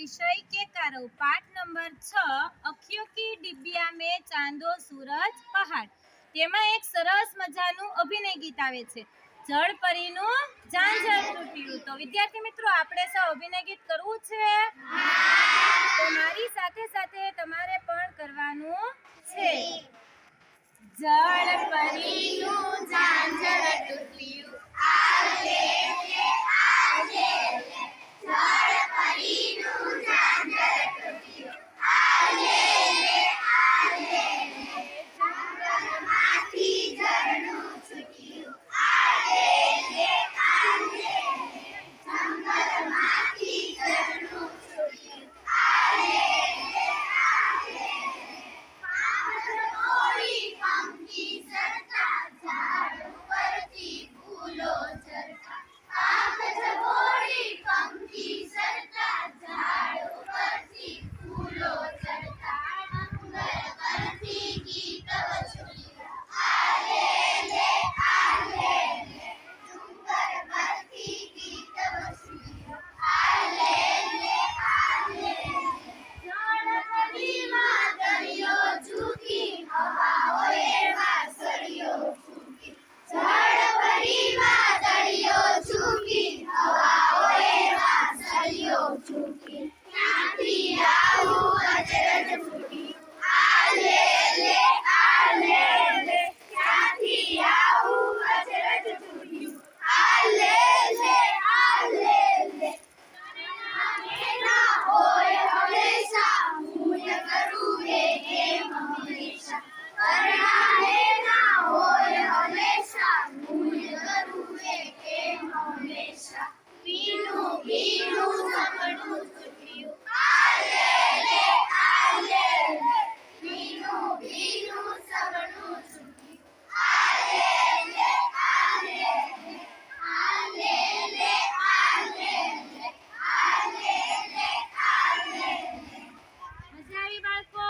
વિષય કે કરો? પાઠ નંબર છ, અખ્યો કી ડિબિયા મેં ચાંદો સૂરજ પહાડ. તેમાં એક સરસ મજાનું અભિનય ગીત આવે છે. જળ પરીનું ઝાંઝર તૂટ્યું. તો વિદ્યાર્થી મિત્રો, આપણે સૌ અભિનય ગીત કરવું છે? તો મારી સાથે સાથે તમારે પણ કરવાનું છે. જળ પરીનું ઝાંઝર તૂટ્યું. આવે Yeah. வாழ்க்கோ